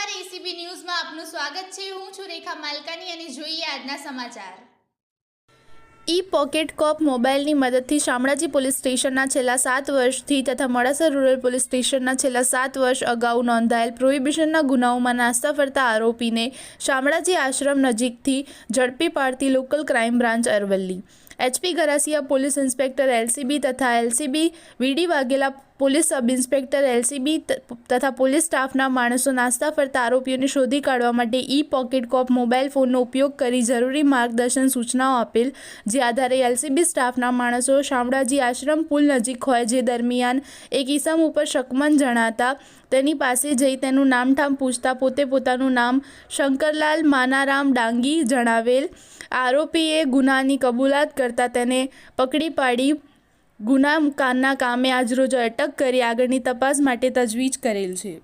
નમસ્કાર એસીબી ન્યૂઝમાં આપનું સ્વાગત છે. હું છું રેખા માલકાની અને જોઈએ આજના સમાચાર. ઈ પોકેટ કોપ મોબાઈલની મદદથી શામળાજી પોલીસ સ્ટેશનના છેલ્લા સાત વર્ષથી તથા મોડાસા રૂરલ પોલીસ સ્ટેશનના છેલ્લા સાત વર્ષ અગાઉ નોંધાયેલ પ્રોહિબિશનના ગુનાઓમાં નાસ્તા ફરતા આરોપીને શામળાજી આશ્રમ નજીકથી ઝડપી પાડતી local crime branch Aravalli. HP Garasiya police inspector LCB તથા LCB VD Vaghela police sub inspector LCB તથા પોલીસ સ્ટાફના માણસો નાસ્તા ફરતા આરોપીઓને શોધી કાઢવા માટે ઈ પોકેટ કોપ મોબાઈલ ફોનનો ઉપયોગ કરી જરૂરી માર્ગદર્શન સૂચનાઓ આપેલ, જે આધારે એલસીબી સ્ટાફના માણસો શામળાજી આશ્રમ પુલ નજીક હોય જે દરમિયાન એક ઈસમ ઉપર શકમન જણાતા તેની પાસે જઈ તેનું નામઠામ પૂછતા પોતે પોતાનું નામ શંકરલાલ માનારામ ડાંગી જણાવેલ આરોપીએ ગુનાની કબૂલાત કરતા તેને પકડી પાડી ગુનાકારના કામે આજરોજ અટક કરી આગળની તપાસ માટે તજવીજ કરેલ છે.